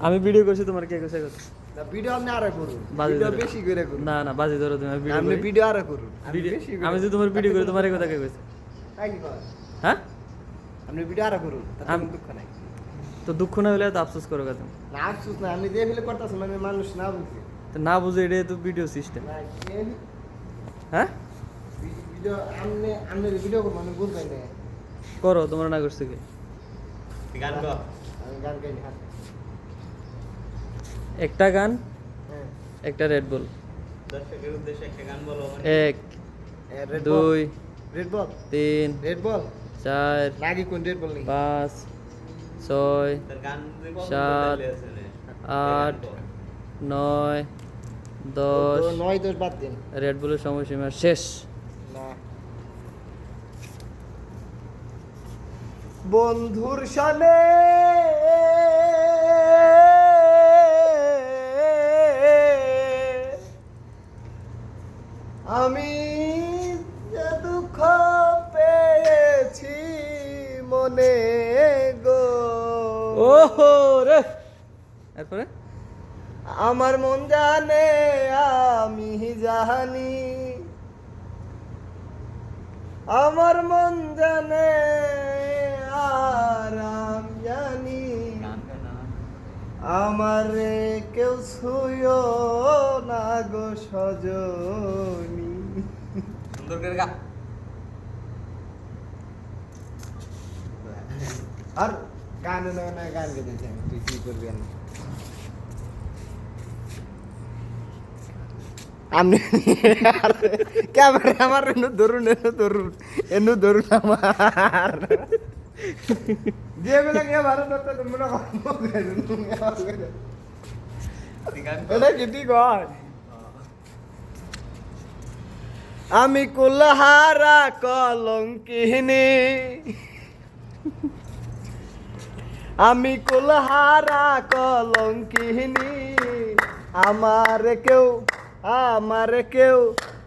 আমি ভিডিও করছি তোমার কে কইছে না, ভিডিও আপনি আরও করুন। বাজে ভিডিও বেশি করে করুন। না না বাজে ধরো তুমি আমি ভিডিও। ভিডিও আরও করুন। ভিডিও- আমি যদি তোমার ভিডিও করি তোমার কথা কে কইছে? তাই কি হ্যাঁ? আপনি ভিডিও আরও করুন আম- দুঃখ নাই। তো দুঃখ না হলে তো আফসোস করো না আফসোস না আমি যে ফেলে করতেছেন আমি মানুষ না বুঝি। তো না বুঝে এটাই তো ভিডিও সিস্টেম হ্যাঁ? ভিডিও আপনি আপনি ভিডিও করব আমি বুঝবেন না করো তোমার না করছে কি? গান গান একটা গান? হ্যাঁ। একটা রেড বল দর্শকের উদ্দেশ্যে একটা গান বলো মানে এক দুই রেড বল তিন রেড বল চার নাকি কোন রেড বল নেই? পাঁচ ছয় সাত, আট, নয় তো দশ। নয় দশ বাদ দিন। রেড বলের সময়সীমা শেষ না বন্ধুর সনে আমি যে দুঃখ পেয়েছি মনে গো। ওহো রে। আমার মন জানে আমি জানি আমার মন জানে আমার কেউ ছুঁয়ো না গো সজনি। সুন্দর করে গা। আর গান না না গান আমি তুই কি করবি আমি আমি ক্যামেরা আমার এনু ধরুন এনু ধরুন এনু ধরুন আমার। ধরতে তো মনে হয় তুই গান কর। এটা কি ঠিক আমি কুলহারা কলঙ্কিনী আমি কুলহারা কলঙ্কিনী আমার কেউ আমার কেউ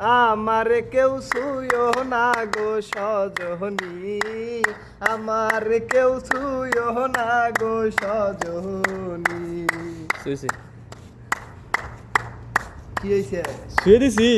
আমার কেউ সুয়ো না গো সজনী। আমার কেউ সুয়ো না গো সজনী। শুয়েছি। কি হয়েছে শুয়ে দিছি।